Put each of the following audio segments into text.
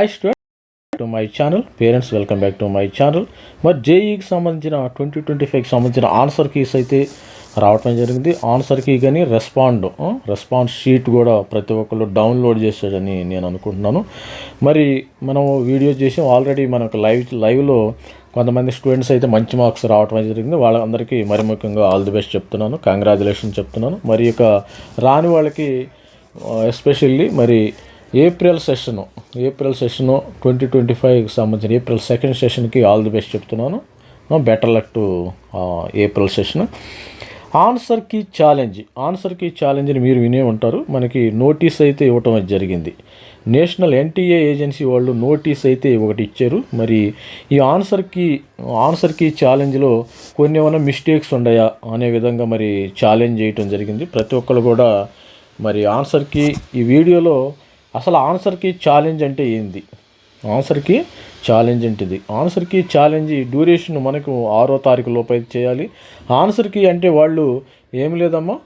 Hi student to my channel parents welcome back to my channel మరి జేఈకి సంబంధించిన twenty twenty ఫైవ్కి సంబంధించిన ఆన్సర్ కీస్ అయితే రావటం జరిగింది. ఆన్సర్ కీ కానీ రెస్పాండ్ రెస్పాన్స్ షీట్ కూడా ప్రతి ఒక్కళ్ళు డౌన్లోడ్ చేశాడని నేను అనుకుంటున్నాను. మరి మనం వీడియో చేసి ఆల్రెడీ మనకు లైవ్ లైవ్లో కొంతమంది స్టూడెంట్స్ అయితే మంచి మార్క్స్ రావటం జరిగింది. వాళ్ళందరికీ మరి ముఖ్యంగా ఆల్ ది బెస్ట్ చెప్తున్నాను. కంగ్రాచులేషన్ చెప్తున్నాను. మరి ఇక రాని వాళ్ళకి ఎస్పెషల్లీ మరి April session April session twenty twenty ఫైవ్కి సంబంధించిన ఏప్రిల్ సెకండ్ సెషన్కి ఆల్ ది బెస్ట్ చెప్తున్నాను. Better luck to April session answer key challenge answer key ఛాలెంజ్ని మీరు వినే ఉంటారు. మనకి నోటీస్ అయితే ఇవ్వటం అది జరిగింది. నేషనల్ ఎన్టీఏ ఏజెన్సీ వాళ్ళు నోటీస్ అయితే ఒకటి ఇచ్చారు. మరి ఈ ఆన్సర్ కీ ఆన్సర్ కీ ఛాలెంజ్లో కొన్ని ఏమైనా మిస్టేక్స్ ఉన్నాయా అనే విధంగా మరి ఛాలెంజ్ చేయటం జరిగింది. ప్రతి ఒక్కరు కూడా మరి ఆన్సర్కి ఈ వీడియోలో అసలు ఆన్సర్కి ఛాలెంజ్ అంటే ఏంది? ఆన్సర్కి ఛాలెంజ్ ఏంటిది ఆన్సర్కి ఛాలెంజ్ డ్యూరేషన్ మనకు ఆరో తారీఖు లోపు అయితే చేయాలి. ఆన్సర్కి అంటే వాళ్ళు ఏం లేదమ్మా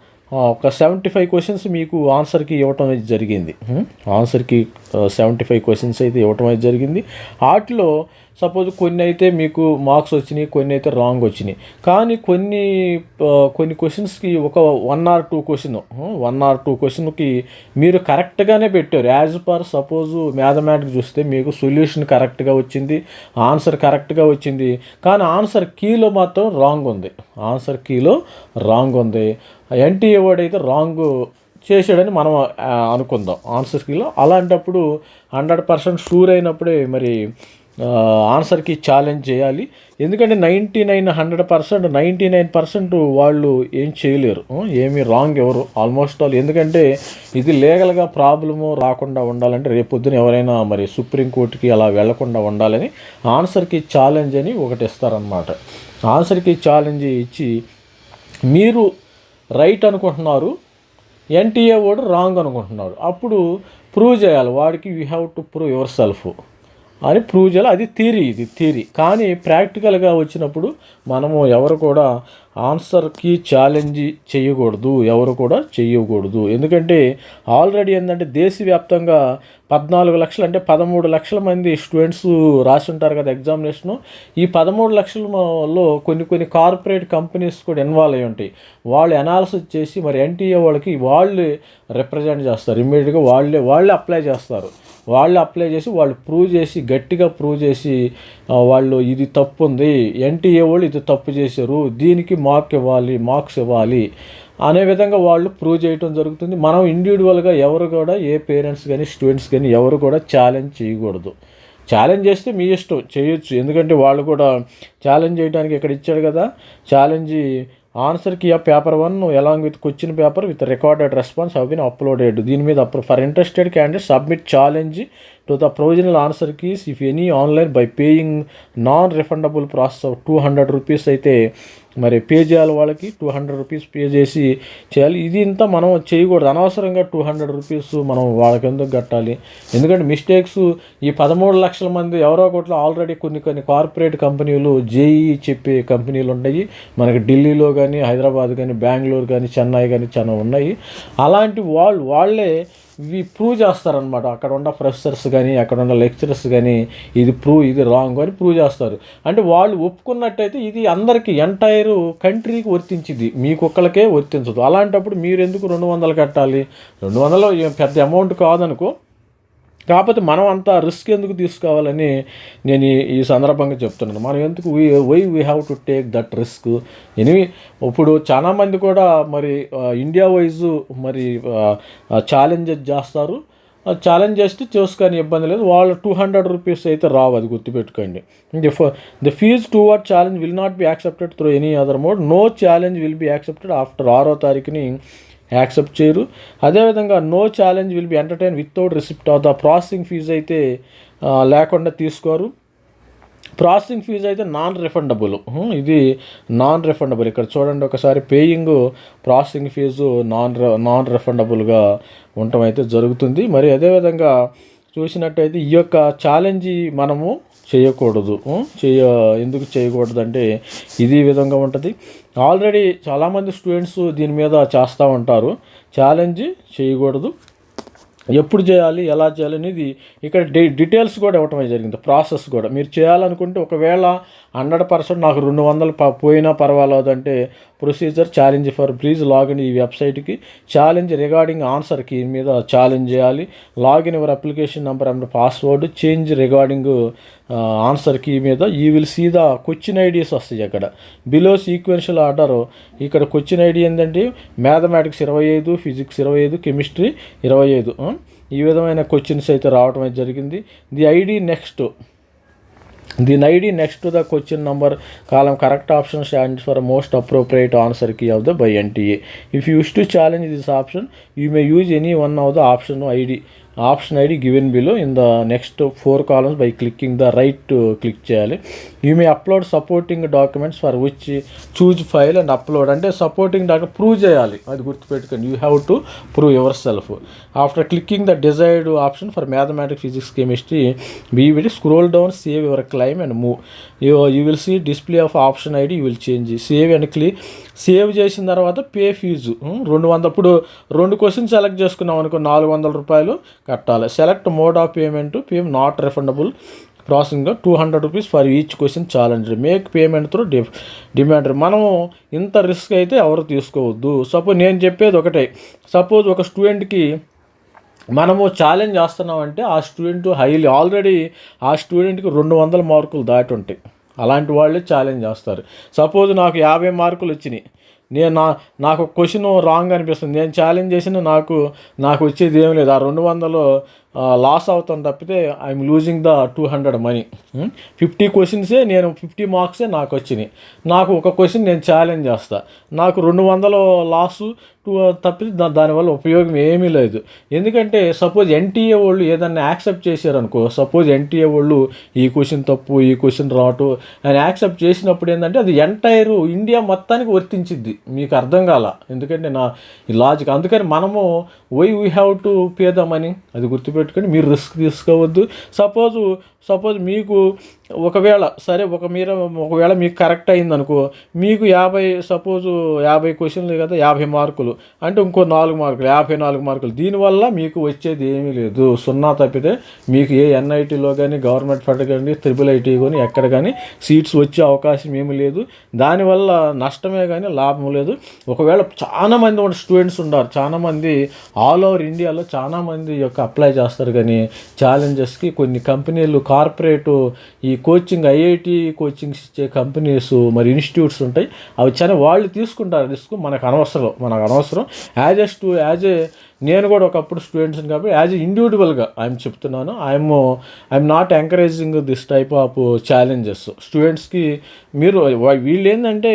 ఒక సెవెంటీ ఫైవ్ క్వశ్చన్స్ మీకు ఆన్సర్కి ఇవ్వటం అయితే జరిగింది. ఆన్సర్కి సెవెంటీ ఫైవ్ క్వశ్చన్స్ అయితే ఇవ్వటం అయితే జరిగింది. వాటిలో సపోజ్ కొన్ని అయితే మీకు మార్క్స్ వచ్చినాయి కొన్ని అయితే రాంగ్ వచ్చినాయి. కానీ కొన్ని కొన్ని క్వశ్చన్స్కి ఒక one or two question one or two క్వశ్చన్కి మీరు కరెక్ట్గానే పెట్టారు. యాజ్ పర్ సపోజ్ మ్యాథమెటిక్స్ చూస్తే మీకు సొల్యూషన్ కరెక్ట్గా వచ్చింది ఆన్సర్ కరెక్ట్గా వచ్చింది. కానీ ఆన్సర్ కీలో మాత్రం రాంగ్ ఉంది. ఆన్సర్ కీలో రాంగ్ ఉంది. ఎన్టీఏ వర్డ్ అయితే రాంగ్ చేశాడని మనం అనుకుందాం. ఆన్సర్ కీలో అలాంటప్పుడు హండ్రెడ్ పర్సెంట్ షూర్ అయినప్పుడే మరి ఆన్సర్కి ఛాలెంజ్ చేయాలి. ఎందుకంటే ninety nine hundred percent ninety nine percent వాళ్ళు ఏం చేయలేరు. ఏమి ఏమీ రాంగ్ ఎవరు ఆల్మోస్ట్ ఆల్. ఎందుకంటే ఇది లీగల్గా ప్రాబ్లము రాకుండా ఉండాలంటే రేపొద్దున ఎవరైనా మరి సుప్రీంకోర్టుకి అలా వెళ్ళకుండా ఉండాలని ఆన్సర్కి ఛాలెంజ్ అని ఒకటి ఇస్తారనమాట ఆన్సర్కి ఛాలెంజ్ ఇచ్చి మీరు రైట్ అనుకుంటున్నారు ఎన్టీఏ వాడు రాంగ్ అనుకుంటున్నారు. అప్పుడు ప్రూవ్ చేయాలి. వాడికి you have to prove yourself. అని ప్రూవ్ చేయాలి. అది థీరీ ఇది థీరీ కానీ ప్రాక్టికల్గా వచ్చినప్పుడు మనము ఎవరు కూడా ఆన్సర్కి ఛాలెంజ్ చేయకూడదు ఎవరు కూడా చేయకూడదు ఎందుకంటే ఆల్రెడీ ఏంటంటే దేశవ్యాప్తంగా పద్నాలుగు లక్షలు అంటే పదమూడు లక్షల మంది స్టూడెంట్స్ రాసి ఉంటారు కదా ఎగ్జామినేషను ఈ పదమూడు లక్షలలో కొన్ని కొన్ని కార్పొరేట్ కంపెనీస్ కూడా ఇన్వాల్వ్ అయి ఉంటాయి. వాళ్ళు అనాలిసిస్ చేసి మరి ఎన్టీఏ వాళ్ళకి వాళ్ళు రిప్రజెంట్ చేస్తారు. ఇమ్మీడియట్గా వాళ్ళే వాళ్ళే అప్లై చేస్తారు. వాళ్ళు అప్లై చేసి వాళ్ళు ప్రూవ్ చేసి గట్టిగా ప్రూవ్ చేసి వాళ్ళు ఇది తప్పు ఉంది ఎన్టీఏ వాళ్ళు ఇది తప్పు చేశారు దీనికి మార్క్ ఇవ్వాలి మార్క్స్ ఇవ్వాలి అనే విధంగా వాళ్ళు ప్రూవ్ చేయటం జరుగుతుంది. మనం ఇండివిజువల్గా ఎవరు కూడా ఏ పేరెంట్స్ కానీ స్టూడెంట్స్ కానీ ఎవరు కూడా ఛాలెంజ్ చేయకూడదు. ఛాలెంజ్ చేస్తే మీ ఇష్టం చేయొచ్చు. ఎందుకంటే వాళ్ళు కూడా ఛాలెంజ్ చేయడానికి ఇక్కడ ఇచ్చాడు కదా ఛాలెంజ్ ఆన్సర్కి ఆ paper one along with question paper with recorded response have been uploaded దీని మీద for interested candidate submit challenge to the provisional answer keys if any online by paying non refundable process of two hundred rupees అయితే మరి pay చేయాలి వాళ్ళకి two hundred rupees pay చేసి చేయాలి. ఇది ఇంత మనం చేయకూడదు. అనవసరంగా టూ హండ్రెడ్ రూపీస్ మనం వాళ్ళకి ఎందుకు కట్టాలి? ఎందుకంటే మిస్టేక్స్ ఈ పదమూడు లక్షల మంది ఎవరో ఒకటిలో ఆల్రెడీ కొన్ని కొన్ని కార్పొరేట్ కంపెనీలు జేఈ చెప్పే కంపెనీలు ఉన్నాయి. మనకి ఢిల్లీలో కానీ హైదరాబాద్ కానీ బెంగళూరు కానీ చెన్నై కానీ చాలా ఉన్నాయి. అలాంటి వాళ్ళు వాళ్ళే ఇవి ప్రూవ్ చేస్తారనమాట అక్కడ ఉన్న ప్రొఫెసర్స్ కానీ అక్కడ ఉన్న లెక్చరర్స్ కానీ ఇది ప్రూవ్ ఇది రాంగ్ అని ప్రూవ్ చేస్తారు. అంటే వాళ్ళు ఒప్పుకున్నట్టయితే ఇది అందరికీ ఎంటైర్ కంట్రీకి వర్తించింది మీకు వర్తించదు. అలాంటప్పుడు మీరు ఎందుకు రెండు వందలు కట్టాలి? రెండు వందలు పెద్ద అమౌంట్ కాదనుకో కాకపోతే మనం అంత రిస్క్ ఎందుకు తీసుకోవాలని నేను ఈ- సందర్భంగా చెప్తున్నాను. మనం ఎందుకు why we have to take that risk? Anyway ఇప్పుడు చాలామంది కూడా మరి ఇండియా వైజ్ మరి ఛాలెంజెస్ చేస్తారు. ఛాలెంజ్ చేస్తే చేసుకొని ఇబ్బంది లేదు. వాళ్ళు టూ హండ్రెడ్ రూపీస్ అయితే రావు అది గుర్తుపెట్టుకోండి. The the fees towards challenge will not be accepted through any other mode no challenge will be accepted after ఆరో తారీఖుని యాక్సెప్ట్ చేయరు. అదేవిధంగా no challenge will be entertain without receipt of the processing fee అయితే లేకుండా తీసుకోరు. Processing fee అయితే non refundable ఇది non refundable ఇక్కడ చూడండి ఒకసారి paying processing fee non non రిఫండబుల్గా ఉండటం అయితే జరుగుతుంది. మరి అదేవిధంగా చూసినట్టయితే ఈ యొక్క ఛాలెంజ్ మనము చేయకూడదు. చేయ ఎందుకు చేయకూడదు అంటే ఇది విధంగా ఉంటుంది. ఆల్రెడీ చాలామంది స్టూడెంట్స్ దీని మీద చేస్తూ ఉంటారు. ఛాలెంజ్ చేయకూడదు. ఎప్పుడు చేయాలి ఎలా చేయాలి అనేది ఇక్కడ డి డీటెయిల్స్ కూడా ఇవ్వటం జరిగింది. ప్రాసెస్ కూడా. మీరు చేయాలనుకుంటే ఒకవేళ హండ్రెడ్ పర్సెంట్ నాకు రెండు వందలు ప పోయినా పర్వాలేదు అంటే procedure challenge for please login ఈ వెబ్సైట్కి. ఛాలెంజ్ రిగార్డింగ్ ఆన్సర్ కీ మీద ఛాలెంజ్ చేయాలి. Login your application number and password. Change regarding answer key మీద ఈ will see the question ideas వస్తాయి అక్కడ. బిలో సీక్వెన్షియల్ ఆర్డర్ ఇక్కడ క్వశ్చన్ ఐడి ఏంటంటే మ్యాథమెటిక్స్ ఇరవై ఐదు ఫిజిక్స్ ఇరవై ఐదు కెమిస్ట్రీ ఇరవై ఐదు. ఈ విధమైన క్వశ్చన్స్ అయితే రావడం అయితే జరిగింది. ది ఐడి నెక్స్ట్ దీని ID next the question number column correct option stands for most appropriate answer key of the by NTA if you to challenge this option you may use any one of the option ID option ID given below. In the next four columns by clicking the right click చేయాలి. You may upload supporting documents for which choose file and upload అంటే supporting document prove చేయాలి. అది గుర్తుపెట్టుకోండి. You have to prove yourself after clicking the desired option for mathematics physics chemistry be will scroll down save your claim and move you you will see display of option ID you will change save and click save చేసిన తర్వాత pay fee hmm, రెండు వందల. ఇప్పుడు రెండు question select చేసుకున్నాం అనుకో నాలుగు వందల రూపాయలు కట్టాలి. Select mode of payment pay not refundable processing two hundred rupees for each question challenge make payment through the demand మనము ఇంత రిస్క్ అయితే ఎవరు తీసుకోవద్దు. సపోజ్ నేను చెప్పేది ఒకటే. సపోజ్ ఒక స్టూడెంట్కి మనము ఛాలెంజ్ చేస్తున్నామంటే ఆ స్టూడెంట్ హైలీ ఆల్రెడీ ఆ స్టూడెంట్కి రెండు వందల మార్కులు దాటి ఉంటాయి. అలాంటి వాళ్ళే ఛాలెంజ్ చేస్తారు. సపోజ్ నాకు యాభై మార్కులు వచ్చినాయి నేను నా నాకు క్వశ్చన్ రాంగ్ అనిపిస్తుంది. నేను ఛాలెంజ్ చేసిన నాకు నాకు వచ్చేది ఏం లేదు. ఆ రెండు వందలు లాస్ అవుతాను తప్పితే I'm losing the two hundred money fifty క్వశ్చన్సే నేను ఫిఫ్టీ మార్క్సే నాకు వచ్చినాయి. నాకు ఒక క్వశ్చన్ నేను ఛాలెంజ్ చేస్తా. నాకు రెండు వందలు లాసు టూ తప్పితే దానివల్ల ఉపయోగం ఏమీ లేదు. ఎందుకంటే సపోజ్ ఎన్టీఏ వాళ్ళు ఏదన్నా యాక్సెప్ట్ చేశారనుకో సపోజ్ ఎన్టీఏ వాళ్ళు ఈ క్వశ్చన్ తప్పు ఈ క్వశ్చన్ రాటు అని యాక్సెప్ట్ చేసినప్పుడు ఏంటంటే అది ఎంటైర్ ఇండియా మొత్తానికి వర్తించిద్ది. మీకు అర్థం కాల. ఎందుకంటే నా ఈ లాజిక్ అందుకని మనము why we have to pay the money అది పెట్టుకొని మీరు రిస్క్ తీసుకోవద్దు. సపోజు సపోజ్ మీకు ఒకవేళ సరే ఒక మీరు ఒకవేళ మీకు కరెక్ట్ అయిందనుకో మీకు యాభై సపోజు యాభై క్వశ్చన్లు కదా యాభై మార్కులు. అంటే ఇంకో నాలుగు మార్కులు యాభై నాలుగు మార్కులు. దీనివల్ల మీకు వచ్చేది ఏమీ లేదు. సున్నా తప్పితే మీకు ఏ ఎన్ఐటీలో కానీ గవర్నమెంట్ ఫండ్ కానీ త్రిబుల్ ఐటీ కానీ ఎక్కడ కానీ సీట్స్ వచ్చే అవకాశం ఏమీ లేదు. దానివల్ల నష్టమే కానీ లాభం లేదు. ఒకవేళ చాలామంది ఉన్న స్టూడెంట్స్ ఉన్నారు. చాలామంది ఆల్ ఓవర్ ఇండియాలో చాలా మంది యొక్క అప్లై చేస్తారు కానీ ఛాలెంజెస్కి కొన్ని కంపెనీలు కార్పొరేటు ఈ కోచింగ్ ఐఐటి కోచింగ్స్ ఇచ్చే కంపెనీస్ మరి ఇన్స్టిట్యూట్స్ ఉంటాయి. అవి చాలా వాళ్ళు తీసుకుంటారు. రిస్క్ మనకు అనవసరం. మనకు అనవసరం. యాజ్ ఎ స్టూ యాజ్ ఏ నేను కూడా ఒకప్పుడు స్టూడెంట్స్ని కాబట్టి యాజ్ ఇండివిజువల్గా ఆయన చెప్తున్నాను. I'm I'm not encouraging this type of challenges స్టూడెంట్స్కి మీరు వీళ్ళు ఏంటంటే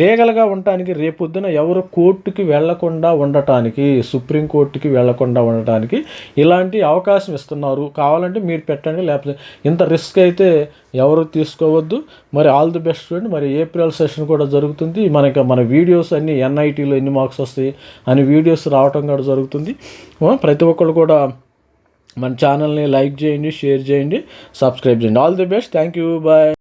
లీగల్గా ఉండటానికి రేపొద్దున ఎవరు కోర్టుకి వెళ్ళకుండా ఉండటానికి సుప్రీం కోర్టుకి వెళ్ళకుండా ఉండటానికి ఇలాంటి అవకాశం ఇస్తున్నారు. కావాలంటే మీరు పెట్టండి లేకపోతే ఇంత రిస్క్ అయితే ఎవరు తీసుకోవద్దు. మరి ఆల్ ది బెస్ట్ చూడండి. మరి ఏప్రిల్ సెషన్ కూడా జరుగుతుంది. మనకి మన వీడియోస్ అన్ని ఎన్ఐటీలో ఎన్ని మార్క్స్ వస్తాయి అని వీడియోస్ రావటం కూడా జరుగుతుంది. ప్రతి ఒక్కళ్ళు కూడా మన ఛానల్ని లైక్ చేయండి షేర్ చేయండి సబ్స్క్రైబ్ చేయండి. All the best. Thank you. Bye.